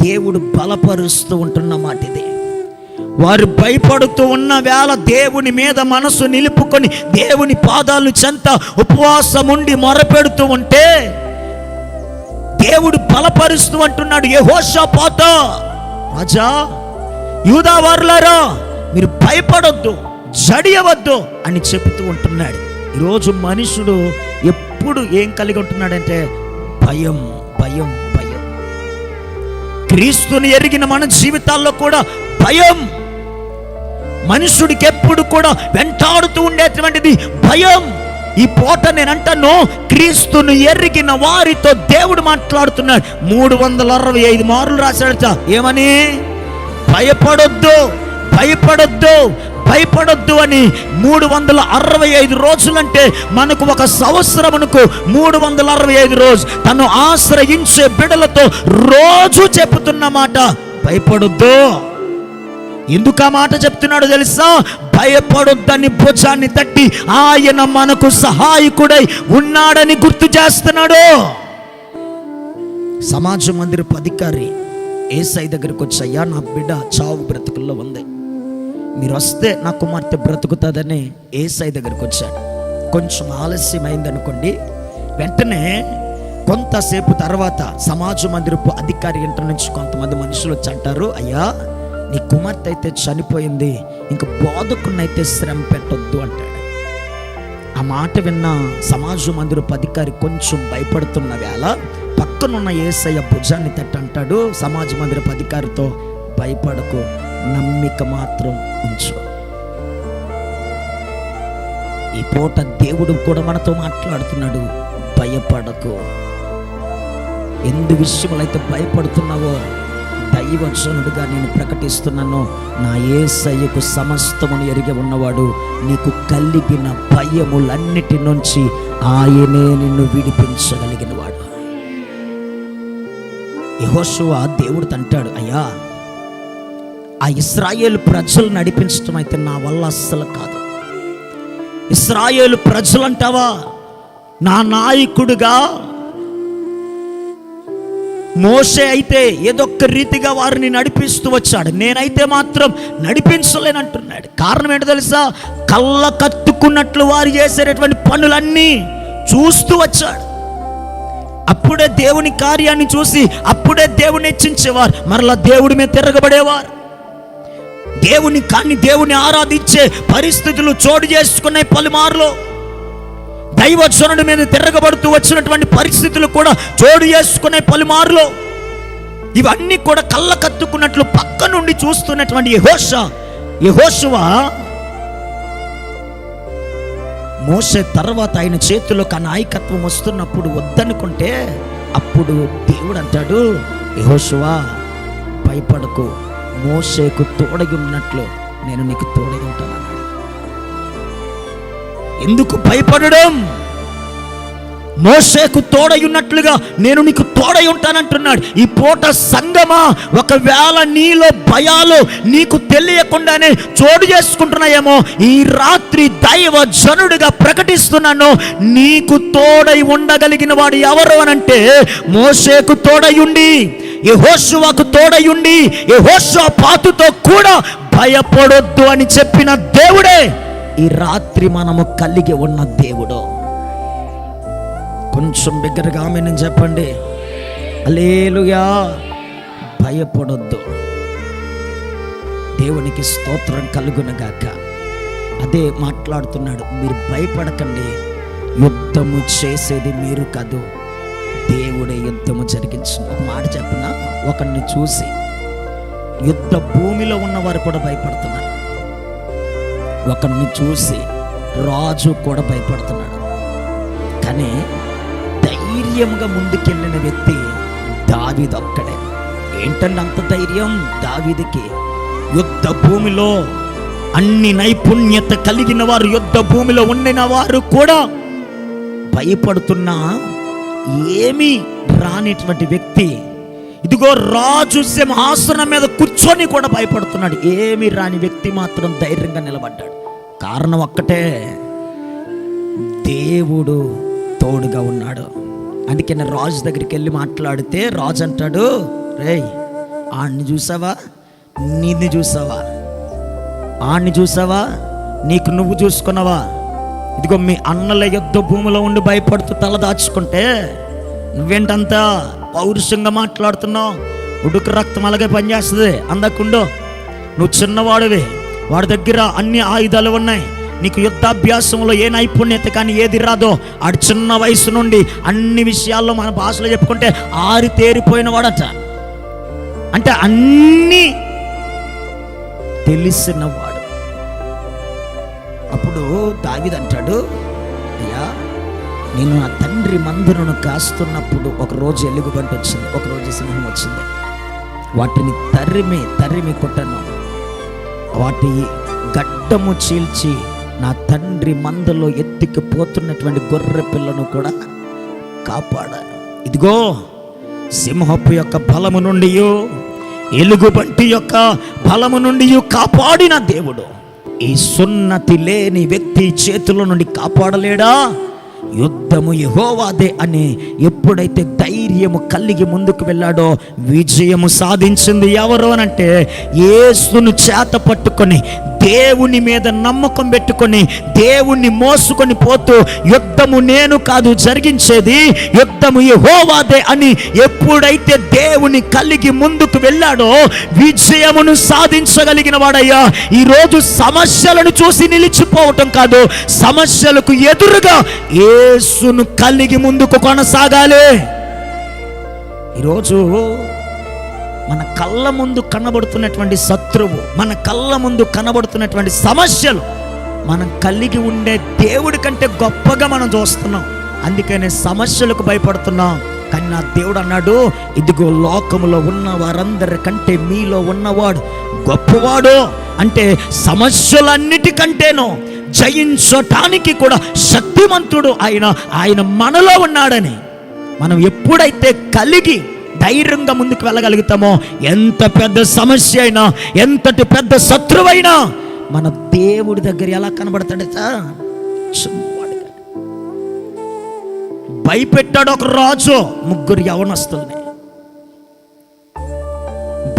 దేవుడు బలపరుస్తూ ఉంటున్న మాట ఇది వారు భయపడుతూ ఉన్న వేళ దేవుని మీద మనసు నిలుపుకొని దేవుని పాదాలు చెంత ఉపవాసం ఉండి మొరపెడుతూ ఉంటే దేవుడు బలపరుస్తూ అంటున్నాడు ఏ పోత రాజా యూదావారులారా మీరు భయపడొద్దు జడియవద్దు అని చెబుతూ ఉంటున్నాడు. ఈరోజు మనుషుడు ఎప్పుడు ఏం కలిగి ఉంటున్నాడంటే భయం భయం భయం. క్రీస్తుని ఎరిగిన మన జీవితాల్లో కూడా భయం. మనుషుడికి ఎప్పుడు కూడా వెంటాడుతూ ఉండేటువంటిది భయం. ఈ పూట నేను అంటాను క్రీస్తును ఎరిగిన వారితో దేవుడు మాట్లాడుతున్నాడు. మూడు వందల అరవై ఐదు మార్లు రాశాడట. ఏమని? భయపడొద్దు భయపడొద్దు. భయపడొద్దు అని మూడు వందల అరవై ఐదు రోజులంటే మనకు ఒక సంవత్సరమునకు మూడు వందల అరవై ఐదు రోజు తను ఆశ్రయించే బిడలతో రోజు చెప్పుతున్న మాట భయపడొద్దు. ఎందుకు ఆ మాట చెప్తున్నాడు తెలుసా? భయపడొద్దని భుజాన్ని తట్టి ఆయన మనకు సహాయకుడై ఉన్నాడని గుర్తు చేస్తున్నాడు. సమాజ మందిరపు అధికారి ఏసై దగ్గరికి వచ్చయ్యా నా బిడ్డ చావు బ్రతుకుల్లో ఉంది. మీరు వస్తే నా కుమార్తె బ్రతుకుతుందని ఏసై దగ్గరికి వచ్చాడు. కొంచెం ఆలస్యం అయిందనుకోండి వెంటనే కొంతసేపు తర్వాత సమాజ మందిరపు అధికారి ఇంట నుంచి కొంతమంది మనుషులు వచ్చి అంటారు అయ్యా నీ కుమార్తె అయితే చనిపోయింది ఇంక బోధకున్నైతే శ్రమ పెట్టొద్దు అంటాడు. ఆ మాట విన్న సమాజ మందిరపు అధికారి కొంచెం భయపడుతున్న వేళ పక్కనున్న ఏసయ్య భుజాన్ని తట్టంటాడు సమాజ మందిరపు అధికారితో భయపడకు నమ్మిక మాత్రం ఉంచు. ఈ పూట దేవుడు కూడా మనతో మాట్లాడుతున్నాడు భయపడకు. ఎందు విషయములైతే భయపడుతున్నావో దైవజనుడిగా నేను ప్రకటిస్తున్నాను నా ఏసయ్యకు సమస్తమును ఎరిగి ఉన్నవాడు నీకు కలిగిన భయములన్నిటి నుంచి ఆయనే నిన్ను విడిపించగలిగిన వాడు యహోశువ దేవుడు తంటాడు అయ్యా ఆ ఇస్రాయేల్ ప్రజలు నడిపించడం అయితే నా వల్ల అస్సలు కాదు. ఇస్రాయేల్ ప్రజలు అంటావా నా నాయకుడుగా మోసే అయితే ఏదొక్క రీతిగా వారిని నడిపిస్తూ వచ్చాడు. నేనైతే మాత్రం నడిపించలేనంటున్నాడు. కారణం ఏంటో తెలుసా? కళ్ళ కత్తుకున్నట్లు వారు చేసేటటువంటి పనులన్నీ చూస్తూ వచ్చాడు. అప్పుడే దేవుని కార్యాన్ని చూసి అప్పుడే దేవుని హెచ్చించేవారు. మరలా దేవుడి మీద తిరగబడేవారు. దేవుని కానీ దేవుని ఆరాధించే పరిస్థితులు చోటు చేసుకునే పలుమార్లు. దైవజనుడి మీద తిరగబడుతూ వచ్చినటువంటి పరిస్థితులు కూడా చోటు చేసుకునే పలుమార్లు. ఇవన్నీ కూడా కళ్ళ కత్తుకున్నట్లు పక్క నుండి చూస్తున్నటువంటి యహోష యహోషువ మోసే తర్వాత ఆయన చేతిలోకి ఆ నాయకత్వం వస్తున్నప్పుడు వద్దనుకుంటే అప్పుడు దేవుడు అంటాడు యహోషువా భయపడకు. మోసేకు తోడగి ఉన్నట్లు నేను నీకు తోడగి ఉంటాను ఎందుకు భయపడడం? మోసేకు తోడై ఉన్నట్లుగా నేను నీకు తోడై ఉంటానంటున్నాడు. ఈ పూట సంగమా ఒకవేళ నీలో భయాలు నీకు తెలియకుండానే చోటు చేసుకుంటున్నాయేమో ఈ రాత్రి దైవ జనుడిగా ప్రకటిస్తున్నాను. నీకు తోడై ఉండగలిగిన వాడు ఎవరు అనంటే మోసేకు తోడై ఉండి యహోశువకు తోడయుండి యహోశువ పాతుతో కూడా భయపడొద్దు అని చెప్పిన దేవుడే. ఈ రాత్రి మనము కలిగి ఉన్న దేవుడు. కొంచెం బిగ్గరగా ఆమె నేను చెప్పండి. అలేలుగా భయపడొద్దు. దేవునికి స్తోత్రం కలుగునగాక అదే మాట్లాడుతున్నాడు. మీరు భయపడకండి. యుద్ధము చేసేది మీరు కాదు. దేవుడే యుద్ధము జరిగించిన. ఒక మాట చెప్పిన? ఒకరిని చూసి యుద్ధ భూమిలో ఉన్నవారు కూడా భయపడుతున్నారు. ఒకరిని చూసి రాజు కూడా భయపడుతున్నాడు. కానీ ధైర్యంగా ముందుకెళ్ళిన వ్యక్తి దావీదు ఒక్కడే. ఏంటంటే అంత ధైర్యం? దావిదికి యుద్ధ భూమిలో అన్ని నైపుణ్యత కలిగిన వారు యుద్ధ భూమిలో ఉండిన వారు కూడా భయపడుతున్నా ఏమీ రానిటువంటి వ్యక్తి. ఇదిగో రాజు సింహాసనం మీద కూర్చొని కూడా భయపడుతున్నాడు. ఏమీ రాని వ్యక్తి మాత్రం ధైర్యంగా నిలబడ్డాడు. కారణం ఒక్కటే దేవుడు తోడుగా ఉన్నాడు. అందుకే నేను రాజు దగ్గరికి వెళ్ళి మాట్లాడితే రాజు అంటాడు రేయ్ ఆడిని చూసావా? నిన్ను చూసావా? ఆడిని చూసావా? నీకు నువ్వు చూసుకున్నావా? ఇదిగో మీ అన్నల యుద్ధ భూమిలో ఉండి భయపడుతూ తల దాచుకుంటే నువ్వేంటంతా పౌరుషంగా మాట్లాడుతున్నావు? ఉడుకు రక్తం అలాగే పనిచేస్తుంది. అందకుండో నువ్వు చిన్నవాడివి. వాడి దగ్గర అన్ని ఆయుధాలు ఉన్నాయి. నీకు యుద్ధాభ్యాసంలో ఏ నైపుణ్యత కానీ ఏది రాదో ఆడు చిన్న వయసు నుండి అన్ని విషయాల్లో మన భాషలో చెప్పుకుంటే ఆరి తేరిపోయిన వాడట. అంటే అన్నీ తెలిసినవాడు అప్పుడు దావిది అంటాడు అయ్యా నేను నా తండ్రి మందిరను కాస్తున్నప్పుడు ఒక రోజు ఎలుగుబంటి వచ్చింది ఒక రోజు సింహం వచ్చింది. వాటిని తరిమి తరిమి కొట్టను. వాటి గడ్డము చీల్చి నా తండ్రి మందలో ఎత్తికిపోతున్నటువంటి గొర్రె పిల్లను కూడా కాపాడాను. ఇదిగో సింహపు యొక్క బలము నుండి ఎలుగుబంటి యొక్క బలము నుండి కాపాడిన దేవుడు. ఈ సున్నతి లేని వ్యక్తి చేతుల నుండి కాపాడలేడా? యుద్ధము యహోవాదే అని ఎప్పుడైతే ధైర్యము కలిగి ముందుకు వెళ్ళాడో విజయము సాధించింది ఎవరు అనంటే ఏసును చేత పట్టుకొని దేవుని మీద నమ్మకం పెట్టుకొని దేవుణ్ణి మోసుకొని పోతూ యుద్ధము నేను కాదు జరిగించేది యుద్ధము యహోవాదే అని ఎప్పుడైతే దేవుని కలిగి ముందుకు వెళ్ళాడో విజయమును సాధించగలిగిన వాడయ్యా. ఈరోజు సమస్యలను చూసి నిలిచిపోవటం కాదు సమస్యలకు ఎదురుగా యేసును కలిగి ముందుకు కొనసాగాలి. ఈరోజు మన కళ్ళ ముందు కనబడుతున్నటువంటి శత్రువు మన కళ్ళ ముందు కనబడుతున్నటువంటి సమస్యలు మనం కలిగి ఉండే దేవుడి కంటే గొప్పగా మనం చూస్తున్నాం. అందుకనే సమస్యలకు భయపడుతున్నాం. కానీ నా దేవుడు అన్నాడు ఇదిగో లోకములో ఉన్న వారందరి కంటే మీలో ఉన్నవాడు గొప్పవాడు. అంటే సమస్యలన్నిటికంటేనో జయించటానికి కూడా శక్తిమంతుడు ఆయన ఆయన మనలో ఉన్నాడని మనం ఎప్పుడైతే కలిగి ధైర్యంగా ముందుకు వెళ్ళగలుగుతామో? ఎంత పెద్ద సమస్య అయినా ఎంతటి పెద్ద శత్రువైనా మన దేవుడి దగ్గర ఎలా కనబడతాడు భయపెట్టాడు ఒక రాజు ముగ్గురు యవనస్తుల్ని.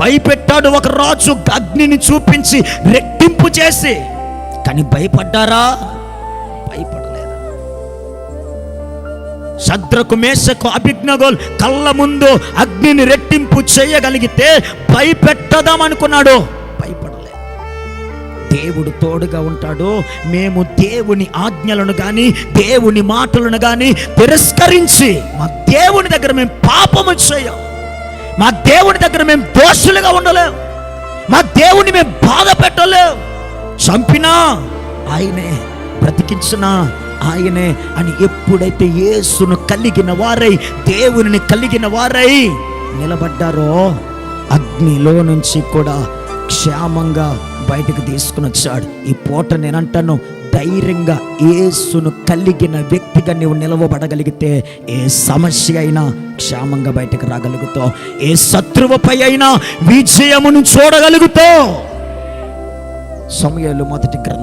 భయపెట్టాడు ఒక రాజు అగ్నిని చూపించి రెట్టింపు చేసి. కానీ భయపడ్డారా? భయపడలేదా శద్రకు మేషకు అభిజ్ఞగోల్ కళ్ళ ముందు అగ్నిని రెట్టింపు చేయగలిగితే భయపెట్టదామనుకున్నాడు. భయపడలేదు. దేవుడు తోడుగా ఉంటాడు. మేము దేవుని ఆజ్ఞలను కానీ దేవుని మాటలను కానీ తిరస్కరించి మా దేవుని దగ్గర మేము పాపము చేయం. మా దేవుని దగ్గర మేము దోషులుగా ఉండలేం. మా దేవుని మేము బాధ పెట్టలేం. చంపినా ఆయనే బ్రతికించినా ఆయనే అని ఎప్పుడైతే యేసును కలిగిన వారై దేవుని కలిగిన వారై నిలబడ్డారో అగ్నిలో నుంచి కూడా క్షేమంగా బయటకు తీసుకుని వచ్చాడు. ఈ పూట నేనంటాను ధైర్యంగా ఏసును కలిగిన వ్యక్తిగా నీవు నిలవబడగలిగితే ఏ సమస్య అయినా క్షేమంగా బయటకు రాగలుగుతావు. ఏ శత్రువుపై అయినా విజయమును చూడగలుగుతావు. సమయాలు మొదటి గ్రంథం.